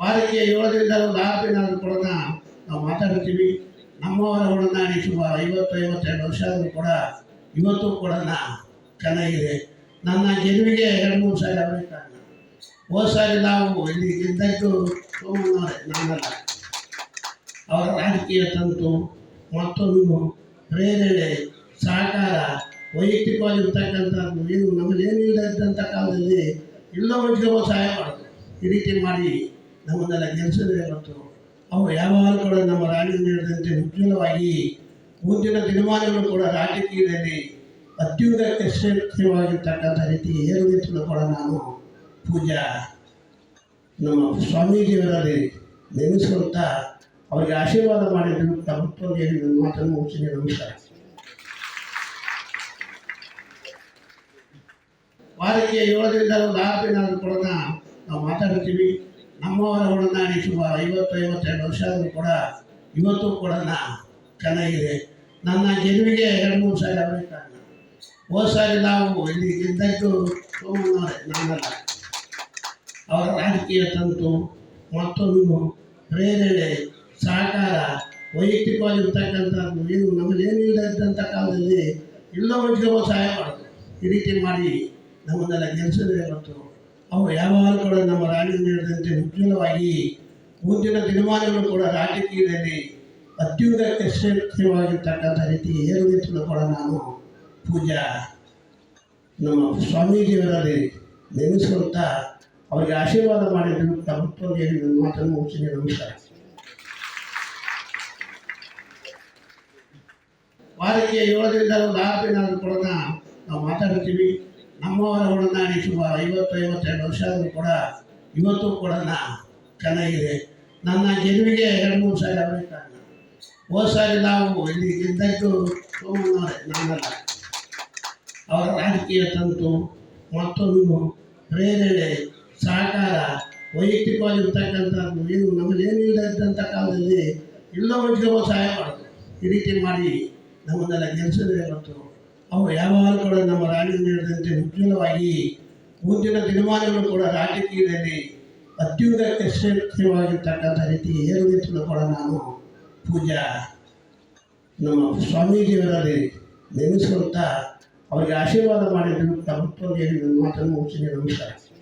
ವಾರಕ್ಕೆ ಏಳರಿಂದ ಒಂದು ಆರು ದಿನ ಕೂಡ ನಾವು ಮಾತಾಡ್ತೀವಿ ನಮ್ಮವರ ಒಡನಾಡಿ ಸುಮಾರು ಐವತ್ತು, ಐವತ್ತೆರಡು ವರ್ಷ ಆದರೂ ಕೂಡ ಇವತ್ತು ಕೂಡ ಚೆನ್ನಾಗಿದೆ. ನನ್ನ ಗೆಲುವಿಗೆ ಎರಡು, ಮೂರು ಸಾರಿ ಅವರೇ ಕಾರಣ ಹೋದ ಸಾರಿ ನಾವು ಇಲ್ಲಿ ಗೆದ್ದದ್ದು ನಾನಲ್ಲ. ಅವರ ರಾಜಕೀಯ ತಂತು, ಮತ್ತೊಂದು ಪ್ರೇರಣೆ, ಸಹಕಾರ ವೈಯಕ್ತಿಕವಾಗಿರ್ತಕ್ಕಂಥದ್ದು ಏನು ಏನಿಲ್ಲ ಇದ್ದಂಥ ಕಾಲದಲ್ಲಿ ಇಲ್ಲವರಿಗೆ ಸಹಾಯ ಮಾಡೋದು. ಈ ರೀತಿ ಮಾಡಿ ನಮ್ಮನ್ನೆಲ್ಲ ಗೆಲ್ಲಿಸಿದ್ರೆ ಮತ್ತು ಅವು ಯಾವಾಗಲೂ ನಮ್ಮ ರಾಜ್ಯದಲ್ಲಿ ನಡೆದಂತೆ ಉಜ್ವಲವಾಗಿ ಮುಂದಿನ ದಿನಮಾನಗಳು ಕೂಡ ರಾಜಕೀಯದಲ್ಲಿ ಅತ್ಯುಗ ಶ್ರೇಷ್ಠವಾಗಿರ್ತಕ್ಕಂಥ ರೀತಿ ಏರುಗತಿಗಳು ಕೂಡ ನಾನು. ಪೂಜಾ ನಮ್ಮ ಸ್ವಾಮೀಜಿಯವರಲ್ಲಿ ನೆನೆಸ್ಕೊಳ್ತಾ ಅವರಿಗೆ ಆಶೀರ್ವಾದ ಮಾಡಿದ್ರು. ಪ್ರಭುತ್ವಕ್ಕೆ ನನ್ನ ಮಾತನ್ನು ಮುಗಿಸಿದೆ ನಮಸ್ಕಾರ. ವಾರಕ್ಕೆ ಏಳರಿಂದ ಒಂದು ಆರು ದಿನ ಆದರೂ ಕೂಡ ನಾವು ಮಾತಾಡ್ತೀವಿ. ನಮ್ಮವರ ಒಡನಾಡಿ ಶುಭ ಐವತ್ತು ಐವತ್ತೆರಡು ವರ್ಷ ಆದರೂ ಕೂಡ ಇವತ್ತು ಕೂಡ ಚೆನ್ನಾಗಿದೆ. ನನ್ನ ಗೆಲುವಿಗೆ ಎರಡು ಮೂರು ಸಾರಿ ಅವರೇ ಹೋದ ಸಾರಿ ನಾವು ಇಲ್ಲಿ ಗೆದ್ದದ್ದು ನಾನಲ್ಲ. ಅವರ ರಾಜಕೀಯ ತಂತು ಮತ್ತೊಂದು ಪ್ರೇರಣೆ, ಸಹಕಾರ ವೈಯಕ್ತಿಕವಾಗಿರ್ತಕ್ಕಂಥದ್ದು ಏನು ನಮಗೇನು ಇದ್ದಂಥ ಕಾಲದಲ್ಲಿ ಇಲ್ಲವರಿಗೆ ಸಹಾಯ ಮಾಡೋದು. ಈ ರೀತಿ ಮಾಡಿ ನಮ್ಮನ್ನೆಲ್ಲ ಗೆಲ್ಲಿಸಿದ್ರೆ ಮತ್ತು ಯಾವಾಗಲೂ ಕೂಡ ನಮ್ಮ ರಾಜ್ಯದಂತೆ ಉಜ್ವಲವಾಗಿ ಮುಂದಿನ ದಿನಮಾನಗಳು ಕೂಡ ರಾಜಕೀಯದಲ್ಲಿ ಅತ್ಯುಗ ಶ್ರೇಷ್ಠವಾಗಿರ್ತಕ್ಕಂಥ ರೀತಿ ಏನು ಕೂಡ ನಾನು. ಪೂಜಾ ನಮ್ಮ ಸ್ವಾಮೀಜಿಯವರಲ್ಲಿ ನೆನೆಸ್ಕೊಳ್ತಾ ಅವರಿಗೆ ಆಶೀರ್ವಾದ ಮಾಡಿದ್ರು. ಹೇಳಿ ನನ್ನ ಮಾತನ್ನು ಮುಗಿಸಿದೆ ನಮಸ್ಕಾರ. ವಾರಕ್ಕೆ ಏಳರಿಂದ ಒಂದು ಆರು ದಿನ ಆದರೂ ಕೂಡ ನಾವು ಮಾತಾಡ್ತೀವಿ. ನಮ್ಮವರ ಒಡನಾಡಿ ಶುಭ ಐವತ್ತು ಐವತ್ತೆರಡು ವರ್ಷ ಆದರೂ ಕೂಡ ಇವತ್ತು ಕೂಡ ಚೆನ್ನಾಗಿದೆ. ನನ್ನ ಗೆಲುವಿಗೆ ಎರಡು ಮೂರು ಸಾರಿ ಅವರೇ ಹೋದ ಸಾರಿ ನಾವು ಇಲ್ಲಿ ಗೆದ್ದದ್ದು ಸೋಮಣ್ಣವರೇ, ನಾನಲ್ಲ. ಅವರ ರಾಜಕೀಯ ತಂತು ಮತ್ತೊಂದು ಪ್ರೇರಣೆ, ಸಹಕಾರ ವೈಯಕ್ತಿಕವಾಗಿರ್ತಕ್ಕಂಥದ್ದು ಏನು ನಮಗೇನು ಇದ್ದಂಥ ಕಾಲದಲ್ಲಿ ಇಲ್ಲವರಿಗೆ ಸಹಾಯ ಮಾಡೋದು. ಈ ರೀತಿ ಮಾಡಿ ನಮ್ಮನ್ನೆಲ್ಲ ಗೆಲ್ಲಿಸಿದ್ರೆ ಮತ್ತು ಯಾವಾಗಲೂ ಕೂಡ ನಮ್ಮ ರಾಜ್ಯದಂತೆ ನೀಡಿದಂತೆ ಉಜ್ವಲವಾಗಿ ಮುಂದಿನ ದಿನಮಾನಗಳು ಕೂಡ ರಾಜಕೀಯದಲ್ಲಿ ಅತ್ಯುಗ ಶ್ರೇಷ್ಠವಾಗಿರ್ತಕ್ಕಂಥ ರೀತಿ ಏನು ಕೂಡ ನಾನು ಪೂಜಾ ನಮ್ಮ ಸ್ವಾಮೀಜಿಯವರಲ್ಲಿ ನೆನೆಸ್ಕೊಳ್ತಾ ಅವರಿಗೆ ಆಶೀರ್ವಾದ ಮಾಡಿದ್ರು ನನ್ನ ಮಾತನ್ನು ಮುಗಿಸಿ ನಮಸ್ಕಾರ.